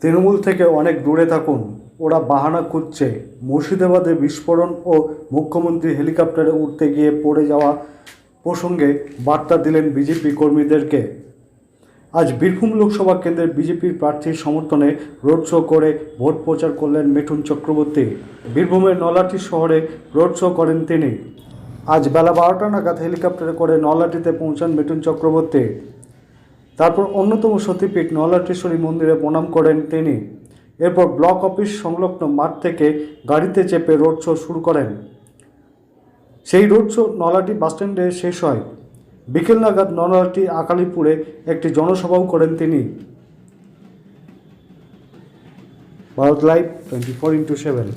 তৃণমূল থেকে অনেক দূরে থাকুন। ওরা বাহানা খুঁজছে। মুর্শিদাবাদে বিস্ফোরণ ও মুখ্যমন্ত্রী হেলিকপ্টারে উঠতে গিয়ে পড়ে যাওয়া প্রসঙ্গে বার্তা দিলেন বিজেপি কর্মীদেরকে। আজ বীরভূম লোকসভা কেন্দ্রের বিজেপির প্রার্থীর সমর্থনে রোড শো করে ভোট প্রচার করলেন মিঠুন চক্রবর্তী। বীরভূমের নলাটি শহরে রোড শো করেন তিনি। আজ বেলা বারোটা নাগাদ হেলিকপ্টারে করে নলাটিতে পৌঁছান মিঠুন চক্রবর্তী। তারপর অন্যতম সতীপীঠ নলাটেশ্বরী মন্দিরে প্রণাম করেন তিনি। এরপর ব্লক অফিস সংলগ্ন মাঠ থেকে গাড়িতে চেপে রোড শো শুরু করেন। সেই রোড শো নলাটি বাসস্ট্যান্ডে শেষ হয়। বিকেল নাগাদ নলাটি আকালিপুরে একটি জনসভাও করেন তিনি। Bharat live twenty four into seven.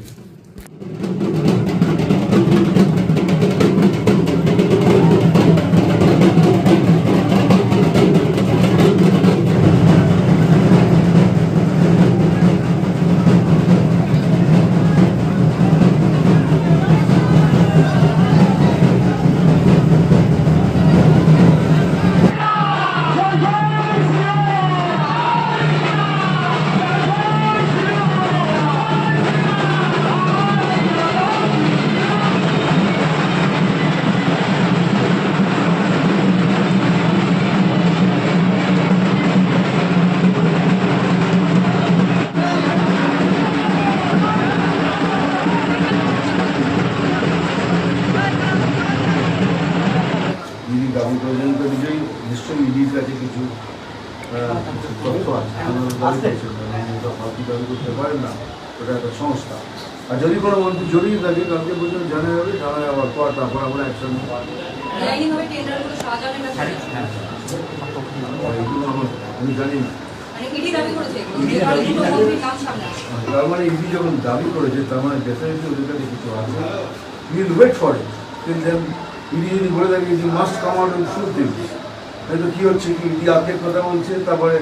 দাবি করেছেন নিশ্চয়ই ইডির কাছে কিছু তথ্য আছে। দাবি করছেন না, উনি তো আপনি দাবি করতে পারেন না ওটা একটা সংস্থা। আর যদি কোনো মন্ত্রী জড়িয়ে থাকে কালকে পর্যন্ত জানা যাবে জানা যাওয়ার পর তারপর আমরা সাজানো এগুলো আমার আমি জানি না। মানে। তার মানে ইডি যখন দাবি করেছে তার মানে ডেফিনেটলি ওদের কাছে কিছু আছে will wait for it till then ED যদি বলে থাকে যে must come out with truth things হয়তো কী হচ্ছে কি? ইডি আজকের কথা বলছে, তারপরে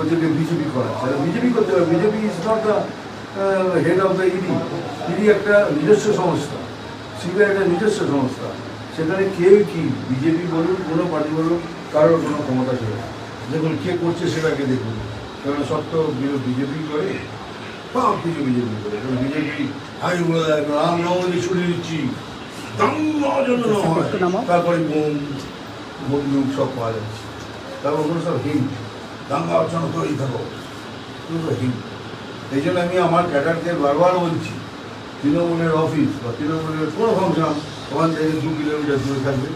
ওদেরকে বিজেপি করাচ্ছে। বিজেপি করতে হবে। BJP is not the head of the ED ED একটা নিজস্ব সংস্থা। সিবিআই একটা নিজস্ব সংস্থা। সেখানে কেউ কি বিজেপি বলুন কোনো পার্টি বলুন কারোর কোনো ক্ষমতা ছিল। দেখুন, কে করছে সেটাকে দেখুন। কারণ তো বিজেপি করে সব কিছু বিজেপি করে। বিজেপি আমি বলে রাম নবমী ছুটি দিচ্ছি। দাঙ্গার জন্য। তারপরে বোম বন্দুক সব পাওয়া যাচ্ছে। তারপর ওগুলো সব হিন্ট দাঙ্গার জন্য তৈরি থাকো এগুলো হিন্ট এই জন্য আমি আমার ক্যাডারকে বারবার বলছি তৃণমূলের অফিস বা তৃণমূলের কোনো ফাংশন ওখান থেকে দু কিলোমিটার দূরে থাকবে।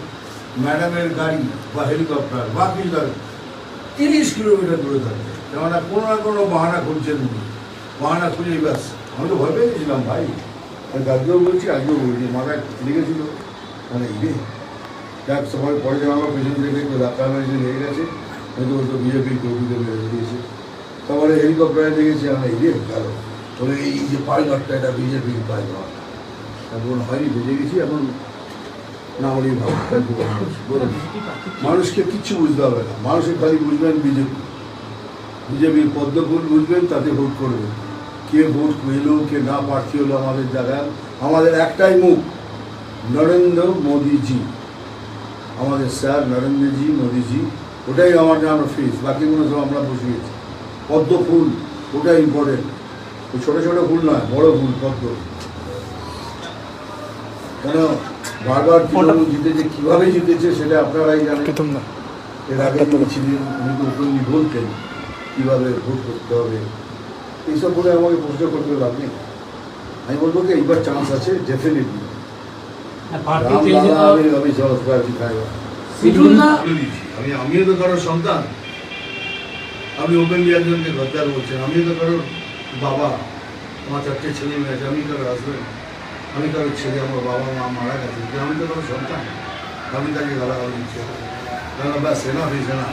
ম্যাডামের গাড়ি বা হেলিকপ্টার বা কিছু থাকবে তিরিশ কিলোমিটার দূরে থাকবে। কেননা কোনো না কোনো বাহানা খুঁজছেন বাহানা খুঁজেই ব্যাস। আমি তো ভয় পেয়ে গেছিলাম ভাই। আমি কালকেও বলছি, আজকেও বলছি, মাথায় লেগেছিল। মানে ইয়ে যাক সবাই পরে যখন আমার পেছন থেকে একটু ধাক্কা মেরেছে, লেগে গেছে। হয়তো ওই তো বিজেপির কর্মীদের মেরে দিয়েছে। তারপরে হেলিকপ্টারে দেখেছি আমরা ইয়ে গেল তবে এই যে পাইলটটা এটা বিজেপির পাইলট এখন হয়নি বেজে গেছি, এখন না হলেই ভালো। মানুষকে কিচ্ছু বুঝতে হবে না। মানুষের খালি বুঝবেন বিজেপি। বিজেপির পদ্মফুল বুঝবেন, তাতে ভোট করবেন। কে ভোট পেল কে না প্রার্থী হলো আমাদের জায়গায় আমাদের একটাই মুখ নরেন্দ্র মোদিজি। আমাদের স্যার নরেন্দ্রজি মোদিজি ওটাই আমার আমরা ফেস বাকিগুলো সব আমরা বসে গেছি পদ্ম ফুল ওটাই ইম্পর্টেন্ট ওই ছোটো ছোটো ফুল নয় বড় ফুল পদ্ম। কেন বারবার তৃণমূল জিতেছে কীভাবে জিতেছে সেটা আপনারাই জানেন। এর আগে তিনি ছিলেন উনি তো বলতেন কীভাবে ভোট করতে হবে? এইসব বলে আমাকে প্রশ্ন করতে লাভ নেই আমি বলব কি এইবার চান্স আছে ডেফিনেটলি আমি আমি সংস্কার আমি আমিও তো কারোর সন্তান। আমি ওপেনলি একজনকে গদ্দার বলছেন আমিও তো কারোর বাবা। আমার চারটে ছেলে মেয়ে আছে আমি কারোর হাজবেন্ড আমি কারোর ছেলে আমার বাবা মা মারা গেছে আমি তো কারোর সন্তান। আমি তাকে গালাগালি দিচ্ছি। ব্যাস এনা হয়েছে না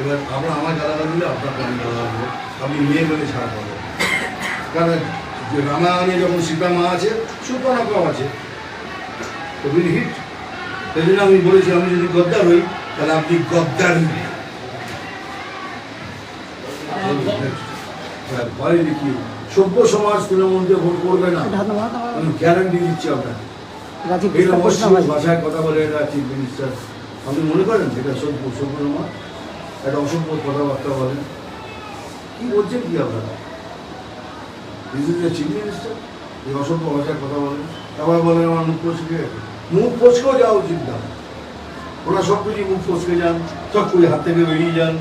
এবার আমরা আমার গালাগালি দিলে আপনাকে আমি গালাগালি দেবো আপনি মেয়ে বলে ছাড়া পাবো কারণ রামায়ণে যখন সীতা মা আছে সুপনাকাও আছে। তো উইল হিট সেই জন্য আমি বলেছি আমি যদি গদ্দার হই তাহলে আপনি গদ্দার দেখি সভ্য সমাজ তৃণমূলকে ভোট করবে না। আমি গ্যারান্টি দিচ্ছি আপনাকে। ভাষায় কথা বলে এটা চিফ মিনিস্টার আপনি মনে করেন এটা সভ্য সভ্য সমাজ? একটা অসভ্য কথাবার্তা বলেন। কি বলছেন কি আপনারা? এ চিফ মিনিস্টার? এই অসভ্য ভাষায় কথা বলেন। আবার বলেন আমার মুখ ফসকে। মুখ ফসকেও যাওয়া উচিত না। ওরা সব কিছু মুখ ফসকে যান সব কিছু হাত থেকে বেরিয়ে যান।